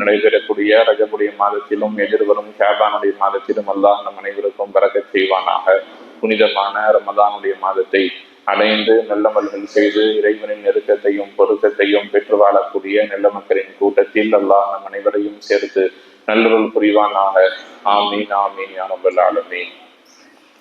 நடைபெறக்கூடிய ரஜபுடைய மாதத்திலும் எதிர்வரும் ஷாபானுடைய மாதத்திலும் அல்லாஹ் நம் அனைவருக்கும் பறக்க செய்வானாக. புனிதமான ரமதானுடைய மாதத்தை அடைந்து நல்லமல்கள் செய்து இறைவனின் நெருக்கத்தையும் பொருத்தத்தையும் பெற்று வாழக்கூடிய நல்ல மக்களின் கூட்டத்தில் அல்லாஹ் நம் அனைவரையும் சேர்த்து நல்லொருள் புரிவானாக. ஆமீன் ஆமீன் யானபல் ஆலமீன்.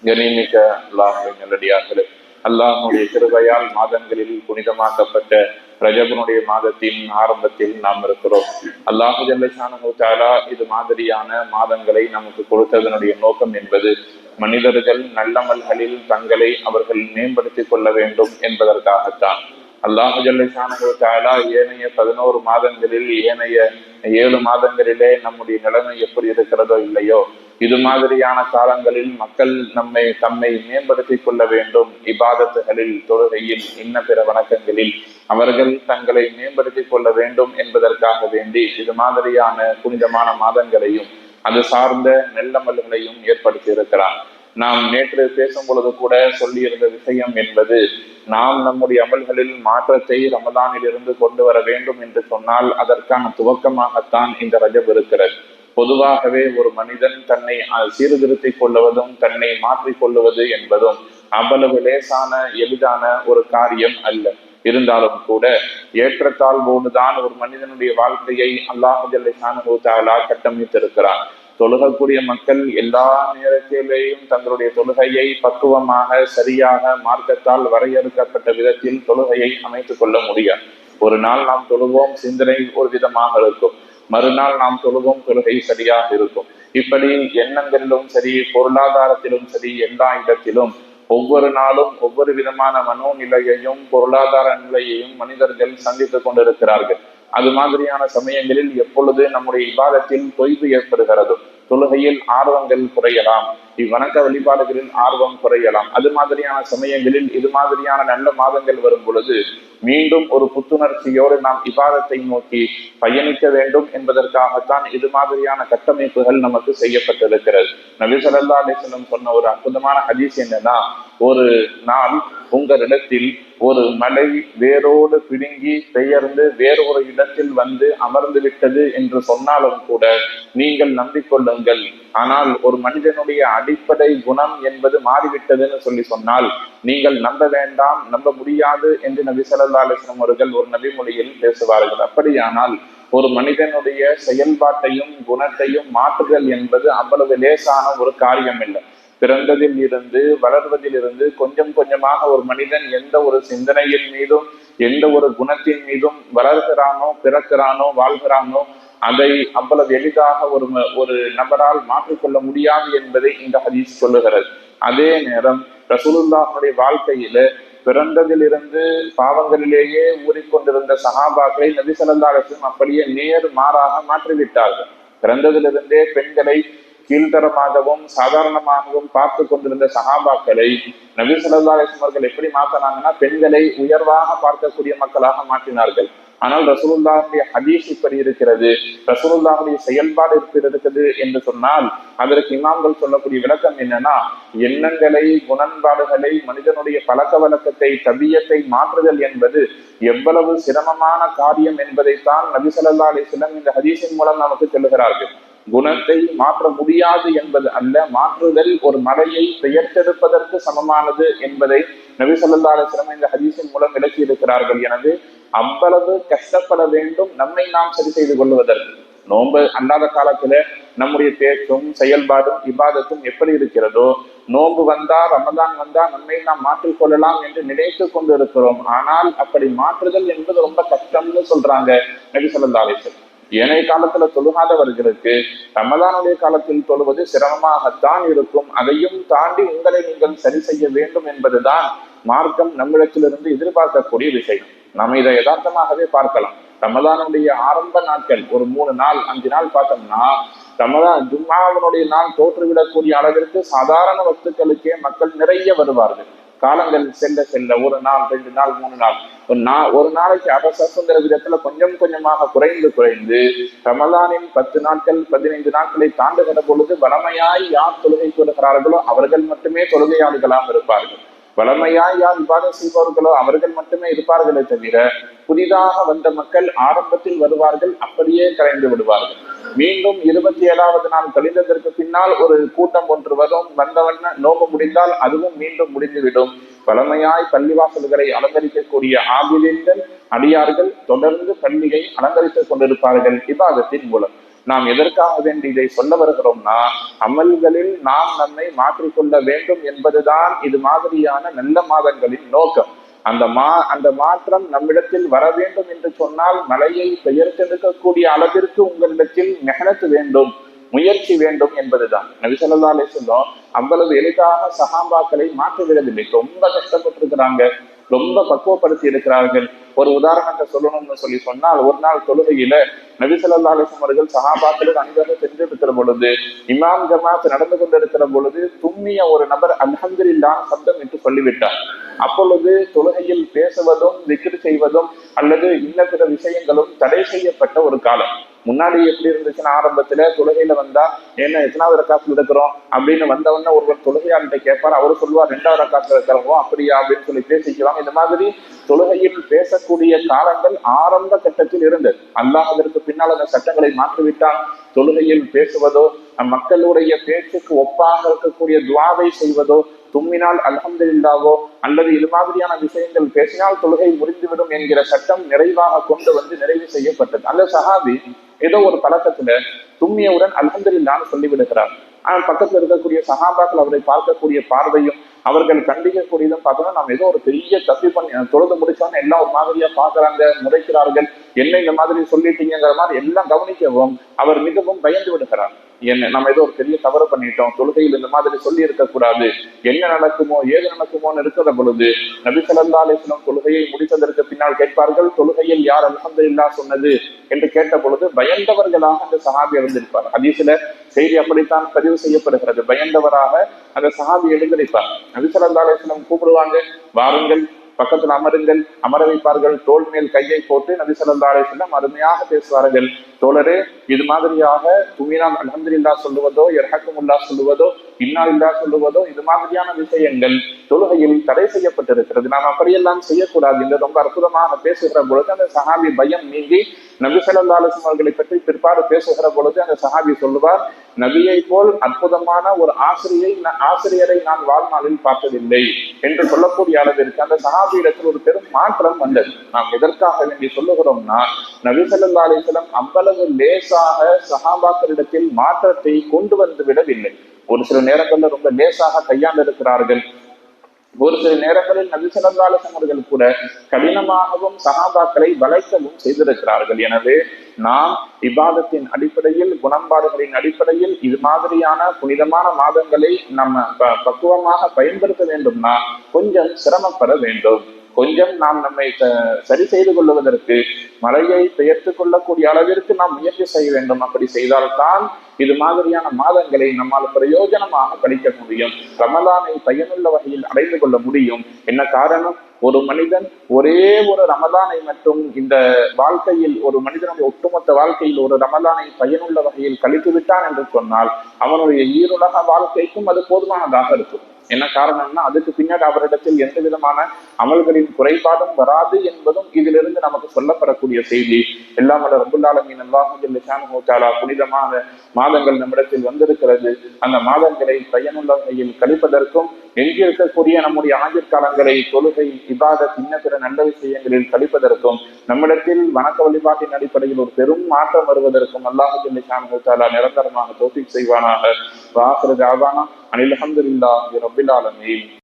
கனிமிக்க அல்லாஹின் நல்லடியார்களே அல்லாஹனுடைய திருவையால் மாதங்களில் புனிதமாக்கப்பட்ட ரஜபனுடைய மாதத்தின் ஆரம்பத்தில் நாம் இருக்கிறோம். அல்லாஹு ஜல்லஷானு தாலா இது மாதிரியான மாதங்களை நமக்கு கொடுத்ததனுடைய நோக்கம் என்பது மனிதர்கள் நல்லமல்களில் தங்களை அவர்கள் மேம்படுத்திக் கொள்ள வேண்டும் என்பதற்காகத்தான். அல்லாஹு ஜல்லஷானு தாலா ஏனைய பதினோரு மாதங்களில் ஏனைய ஏழு மாதங்களிலே நம்முடைய நிலைமை எப்படி இருக்கிறதோ இல்லையோ இது மாதிரியான காலங்களில் மக்கள் நம்மை தம்மை மேம்படுத்திக் கொள்ள வேண்டும். இபாதத்துகளில் தொழுகையில் இன்ன பிற வணக்கங்களில் அவர்கள் தங்களை மேம்படுத்திக் கொள்ள வேண்டும் என்பதற்காக வேண்டி இது மாதிரியான புனிதமான மாதங்களையும் அது சார்ந்த நெல்லமல்களையும் ஏற்படுத்தி இருக்கிறார். நாம் நேற்று பேசும் பொழுது கூட சொல்லியிருந்த விஷயம் என்பது நாம் நம்முடைய அமல்களில் மாற்றத்தை ரமதானில் இருந்து கொண்டு வர வேண்டும் என்று சொன்னால் அதற்கான துவக்கமாகத்தான் இந்த ரஜப் இருக்கிறது. பொதுவாகவே ஒரு மனிதன் தன்னை சீர்திருத்திக் கொள்ளுவதும் தன்னை மாற்றிக் கொள்ளுவது என்பதும் அவ்வளவு லேசான எளிதான ஒரு காரியம் அல்ல. இருந்தாலும் கூட ஏற்றத்தாழ்வோடுதான் ஒரு மனிதனுடைய வாழ்க்கையை அல்லாஹு ஜல்லை கட்டமைத்திருக்கிறான். தொழுகக்கூடிய மக்கள் எல்லா நேரத்திலேயும் தங்களுடைய தொழுகையை பக்குவமாக சரியாக மார்க்கத்தால் வரையறுக்கப்பட்ட விதத்தில் தொழுகையை அமைத்துக் கொள்ள முடியாது. ஒரு நாள் நாம் தொழுவோம் சிந்தனை ஒரு விதமாக இருக்கும். மறுநாள் நாம் தொழுவோம் தொழுகை சரியாக இருக்கும். இப்படி எண்ணங்களிலும் சரி பொருளாதாரத்திலும் சரி எல்லா இடத்திலும் ஒவ்வொரு நாளும் ஒவ்வொரு விதமான மனோநிலையையும் பொருளாதார நிலையையும் மனிதர்கள் சந்தித்துக் கொண்டிருக்கிறார்கள். அது மாதிரியான சமயங்களில் எப்பொழுது நம்முடைய விவாதத்தில் தொய்வு ஏற்படுகிறதோ தொழுகையில் ஆர்வங்கள் குறையலாம். இவ்வணக்க வழிபாடுகளில் ஆர்வம் குறையலாம். அது மாதிரியான சமயங்களில் இது மாதிரியான நல்ல மாதங்கள் வரும் பொழுது மீண்டும் ஒரு புத்துணர்ச்சியோடு நாம் விவாதத்தை நோக்கி பயணிக்க வேண்டும் என்பதற்காகத்தான் இது மாதிரியான கட்டமைப்புகள் நமக்கு செய்யப்பட்டிருக்கிறது. நபி சொல்லா அலிஸ்லம் சொன்ன ஒரு அற்புதமான ஹதீஸ் என்னன்னா ஒரு நாள் உங்களிடத்தில் ஒரு மலை வேரோடு பிடுங்கி பெயர்ந்து வேறொரு இடத்தில் வந்து அமர்ந்து விட்டது என்று சொன்னாலும் கூட நீங்கள் நம்பிக்கொள்ளுங்கள். ஆனால் ஒரு மனிதனுடைய அடிப்படை குணம் என்பது மாறிவிட்டதுன்னு சொல்லி சொன்னால் நீங்கள் நம்ப வேண்டாம் நம்ப முடியாது என்று நபி சல்லா அலிஸ்லாம் அவர்கள் ஒரு நபிமொழியில் பேசுவார்கள். அப்படியானால் ஒரு மனிதனுடைய செயல்பாட்டையும் குணத்தையும் மாற்றுதல் என்பது அவ்வளவு லேசான ஒரு காரியம் இல்லை பிறந்ததில் இருந்து வளர்வதில் இருந்து கொஞ்சம் கொஞ்சமாக ஒரு மனிதன் எந்த ஒரு சிந்தனையின் மீதும் எந்த ஒரு குணத்தின் மீதும் வளர்கிறானோ பிறக்கிறானோ வாழ்கிறானோ அதை அவ்வளவு எளிதாக ஒரு ஒரு நபரால் மாற்றிக்கொள்ள முடியாது என்பதை இந்த ஹதீஸ் சொல்லுகிறது. அதே நேரம் ரசூலுல்லாஹனுடைய வாழ்க்கையில பிறந்ததிலிருந்து பாவங்களிலேயே ஊறிக்கொண்டிருந்த சகாபாக்களை நபி சலந்தாரசும் அப்படியே நேர் மாறாக மாற்றிவிட்டார்கள். பிறந்ததிலிருந்தே பெண்களை கீழ்த்தரமாகவும் சாதாரணமாகவும் பார்த்து கொண்டிருந்த சகாபாக்களை நபி சொல்லா அவர்கள் எப்படி மாத்தினாங்கன்னா பெண்களை உயர்வாக பார்க்கக்கூடிய மக்களாக மாற்றினார்கள். ஆனால் ரசூலுல்லாவுடைய ஹதீஸ் இப்படி இருக்கிறது. ரசூலுல்லாவுடைய செயல்பாடு இப்படி இருக்குது என்று சொன்னால் அதற்கு இமாம்கள் சொல்லக்கூடிய விளக்கம் என்னன்னா எண்ணங்களை குணன்பாடுகளை மனிதனுடைய பழக்க வழக்கத்தை தபியத்தை மாற்றுதல் என்பது எவ்வளவு சிரமமான காரியம் என்பதைத்தான் நபிசல்லா அலிஸ்லம் இந்த ஹதீஸின் மூலம் நமக்கு சொல்லுகிறார்கள். குணத்தை மாற்ற முடியாது என்பது அல்ல. மாற்றுதல் ஒரு மலையை பெயர்த்தெடுப்பதற்கு சமமானது என்பதை நபி சொல்லா இந்த ஹதீஸின் மூலம் விளக்கி இருக்கிறார்கள் எனவே அவ்வளவு கஷ்டப்பட வேண்டும் நம்மை நாம் சரி செய்து கொள்வதற்கு. நோன்பு அல்லாத காலத்துல நம்முடைய பேச்சும் செயல்பாடும் இபாதத்தும் எப்படி இருக்கிறதோ நோன்பு வந்தா ரமதான் வந்தா நம்மை நாம் மாற்றிக்கொள்ளலாம் என்று நினைத்து கொண்டு இருக்கிறோம் ஆனால் அப்படி மாற்றுதல் என்பது ரொம்ப கஷ்டம்னு சொல்றாங்க நபி சொல்லா ஏனைய காலத்துல தொழுகாதவர்களுக்கு ரமதானுடைய காலத்தில் தொழுவது சிரமமாகத்தான் இருக்கும். அதையும் தாண்டி உங்களை நீங்கள் சரி செய்ய வேண்டும் என்பதுதான் மார்க்கம் நம்மிடத்திலிருந்து எதிர்பார்க்கக்கூடிய விஷயம். நம்ம இதை யதார்த்தமாகவே பார்க்கலாம். ரமதானுடைய ஆரம்ப நாட்கள் ஒரு மூணு நாள் அஞ்சு நாள் பார்த்தோம்னா ரமதான் ஜும்மாவனுடைய நாள் தோற்றுவிடக்கூடிய அளவிற்கு சாதாரண வஸ்துக்களுக்கே மக்கள் நிறைய வருவார்கள். காலங்கள் செல்ல செல்ல ஒரு நாள் ரெண்டு நாள் மூணு நாள். ஒரு நா ஒரு நாளைக்கு அரசுங்கிற விதத்துல கொஞ்சம் கொஞ்சமாக குறைந்து குறைந்து ரமலானின் பத்து நாட்கள் பதினைந்து நாட்களை தாண்டுகிற பொழுது வளமையாய் யார் தொழுகை கொள்கிறார்களோ அவர்கள் மட்டுமே தொழுகையாளிகளாக இருப்பார்கள். வளமையாய் யார் விவாதம் செய்பவர்களோ அவர்கள் மட்டுமே இருப்பார்களே தவிர புதிதாக வந்த மக்கள் ஆரம்பத்தில் வருவார்கள் அப்படியே கரைந்து விடுவார்கள். மீண்டும் இருபத்தி ஏழாவது நாள் கழிந்ததற்கு பின்னால் ஒரு கூட்டம் ஒன்று வரும். வந்தவண்ண நோக்க முடிந்தால் அதுவும் மீண்டும் முடிந்துவிடும். வளமையாய் பள்ளிவாசல்களை அலங்கரிக்கக்கூடிய ஆபிலிங்கள் அடியார்கள் தொடர்ந்து பள்ளியை அலங்கரித்துக் கொண்டிருப்பார்கள் விவாதத்தின் மூலம். நாம் எதற்காக வேண்டி இதை சொல்ல வருகிறோம்னா அமல்களில் நாம் நம்மை மாற்றிக்கொள்ள வேண்டும் என்பதுதான் இது மாதிரியான நல்ல மாதங்களின் நோக்கம். அந்த மா அந்த மாற்றம் நம்மிடத்தில் வர வேண்டும் என்று சொன்னால் மலையை பெயர்த்தெடுக்கக்கூடிய அளவிற்கு உங்களிடத்தில் மெகனத்து வேண்டும் முயற்சி வேண்டும் என்பதுதான். நபிசல்லா அலி சொல்லும் அவ்வளவு எளிதாக சகாபாக்களை மாற்றிவிடவில்லை. ரொம்ப கஷ்டப்பட்டிருக்கிறாங்க. ரொம்ப பக்குவப்படுத்தி இருக்கிறார்கள். ஒரு உதாரணத்தை சொல்லணும்னு சொல்லி சொன்னால் ஒரு நாள் தொழுகையில நபிசல்லா அலிஸ்லம் அவர்கள் சகாபாக்களுக்கு அனைவரும் தெரிஞ்சிருக்கிற பொழுது இமாம் ஜமாத் நடந்து கொண்டிருக்கிற பொழுது தும்மிய ஒரு நபர் அல்ஹந்திரில்லான் சப்தம் என்று சொல்லிவிட்டார். அப்பொழுது தொழுகையில் பேசுவதும் விக்கிரி செய்வதும் அல்லது இன்ன பிற விஷயங்களும் தடை செய்யப்பட்ட ஒரு காலம். முன்னாடி எப்படி இருந்துச்சுன்னா ஆரம்பத்துல தொழுகையில வந்தா என்ன எத்தனாவது ரக்காத்துல இருக்கிறோம் அப்படின்னு வந்தவொடனே ஒருவர் தொழுகையாள்கிட்ட கேட்பார். அவரு சொல்லுவார் ரெண்டாவது ரக்காத்துல இருக்கிறவங்க அப்படியா? அப்படின்னு சொல்லி பேசிக்குவாங்க இந்த மாதிரி தொழுகையில் பேசக்கூடிய காலங்கள் ஆரம்ப கட்டத்தில் இருந்தது. அல்லாஹ் அதற்கு பின்னால் அந்த சட்டங்களை மாற்றிவிட்டால் தொழுகையில் பேசுவதோ மக்களுடைய பேச்சுக்கு ஒப்பாக இருக்கக்கூடிய துவாவை செய்வதோ தும்மினால் அல்ஹம்துலில்லாவோ அல்லது இது மாதிரியான விஷயங்கள் பேசினால் தொழுகை முறிந்துவிடும் என்கிற சட்டம் நிறைவாக கொண்டு வந்து நிறைவு செய்யப்பட்டது. அந்த சஹாபி ஏதோ ஒரு பழக்கத்துல தும்மியவுடன் அல்ஹந்தில்லான்னு சொல்லிவிடுகிறார். ஆனால் பக்கத்துல இருக்கக்கூடிய சஹாபாக்கள் அவரை பார்க்கக்கூடிய பார்வையும் அவர்கள் கண்டிக்கக்கூடியதும் பார்த்தோம்னா நம்ம ஏதோ ஒரு பெரிய தப்பி பண்ணி தொழுது முடிச்சோன்னு எல்லாம் ஒரு மாதிரியா பாக்குறாங்க முறைக்கிறார்கள் என்ன இந்த மாதிரி சொல்லிட்டீங்கிற மாதிரி எல்லாம் கவனிக்கவும். அவர் மிகவும் பயந்து விடுகிறார். என்ன நம்ம ஏதோ ஒரு பெரிய தவறு பண்ணிட்டோம் தொழுகையில் இந்த மாதிரி சொல்லி இருக்கக்கூடாது என்ன நடக்குமோ ஏது நடக்குமோன்னு இருக்கிற பொழுது நபி ஸல்லல்லாஹு தொழுகையை முடித்ததற்கு பின்னால் கேட்பார்கள் தொழுகையில் யார் அல்ஹம்துலில்லாஹ் சொன்னது என்று கேட்ட பொழுது பயந்தவர்களாக அந்த சஹாபி இருந்திருப்பார் ஹதீஸ்ல செய்தி அப்படித்தான் பதிவு செய்யப்படுகிறது. பயந்தவராக அந்த சஹாபி எழுந்திருப்பார். நபி ஸல்லல்லாஹு கூப்பிடுவாங்க வாருங்கள் பக்கத்தில் அமருங்கள் அமர வைப்பார்கள் தோல் மேல் கையை போட்டு நபி ஸல்லல்லாஹு அலைஹி அருமையாக பேசுவார்கள். தோழரே இது மாதிரியாக துமினாம் அல்ஹம்துலில்லா சொல்லுவதோ எர்ஹக்குமுல்லா சொல்லுவதோ இன்னா இல்லா சொல்லுவதோ இது மாதிரியான விஷயங்கள் தொழுகையில் தடை செய்யப்பட்டிருக்கிறது. நாம் அப்படியெல்லாம் செய்யக்கூடாது என்று ரொம்ப அற்புதமாக பேசுகிற பொழுது அந்த சஹாபி பயம் நீங்கி நபி ஸல்லல்லாஹு அலைஹி அவர்களை பற்றி பிற்பாடு பேசுகிற பொழுது அந்த சஹாபி சொல்லுவார் நபியை போல் அற்புதமான ஒரு ஆசிரியை ஆசிரியரை நான் வாழ்நாளில் பார்த்ததில்லை என்று சொல்லக்கூடிய அளவிற்கு அந்த சஹாபியிடத்தில் ஒரு பெரும் மாற்றம் வந்தது. நாம் எதற்காக வேண்டி சொல்லுகிறோம்னா நபி ஸல்லல்லாஹு அலிஸ்லம் அம்பல் அவ்வளவு லேசாக சகாபாக்களிடத்தில் மாற்றத்தை கொண்டு வந்து விடவில்லை. ஒரு சில நேரங்களில் ரொம்ப லேசாக கையாண்டிருக்கிறார்கள் ஒரு சில நேரங்களில் நபி ஸல்லல்லாஹு கூட கடினமாகவும் சகாபாக்களை வளைக்கவும் செய்திருக்கிறார்கள். எனவே நாம் விவாதத்தின் அடிப்படையில் குணம்பாடுகளின் அடிப்படையில் இது மாதிரியான புனிதமான மாதங்களை நம்ம ப- பக்குவமாக பயன்படுத்த வேண்டும்னா கொஞ்சம் சிரமப்பட வேண்டும். கொஞ்சம் நாம் நம்மை சரி செய்து கொள்வதற்கு மழையை பெயர்த்து கொள்ளக்கூடிய அளவிற்கு நாம் முயற்சி செய்ய வேண்டும். அப்படி செய்தால்தான் இது மாதிரியான மாதங்களை நம்மால் பிரயோஜனமாக கழிக்க முடியும். ரமலானை பயனுள்ள வகையில் அடைந்து கொள்ள முடியும். என்ன காரணம்? ஒரு மனிதன் ஒரே ஒரு ரமலானை மட்டும் இந்த வாழ்க்கையில் ஒரு மனிதனுடைய ஒட்டுமொத்த வாழ்க்கையில் ஒரு ரமலானை பயனுள்ள வகையில் கழித்து விட்டான் என்று சொன்னால் அவனுடைய ஈருலக வாழ்க்கைக்கும் அது போதுமானதாக இருக்கும். என்ன காரணம்னா அதுக்கு பின்னாடி அவரிடத்தில் எந்த விதமான அமல்களின் குறைபாடும் வராது என்பதும் இதிலிருந்து நமக்கு சொல்லப்படக்கூடிய செய்தி. எல்லாம் வல்ல ரபுல்லாலமின் அல்லாஹுல்லா புனிதமான மாதங்கள் நம்மிடத்தில் வந்திருக்கிறது. அந்த மாதங்களை பயனுள்ள வகையில் கழிப்பதற்கும் எஞ்சி இருக்கக்கூடிய நம்முடைய ஆண்டிற்காலங்களை தொழுகை இபாத சின்ன பிற நல்ல விஷயங்களில் கழிப்பதற்கும் நம்மிடத்தில் வணக்க வழிபாட்டின் அடிப்படையில் ஒரு பெரும் மாற்றம் வருவதற்கும் அல்லாஹுல்லா நிரந்தரமாக தோஃபிக் செய்வானாக. வாசரது ஆவானா அனில் அஹமதுல்லாஹி ரபில் ஆலமீன்.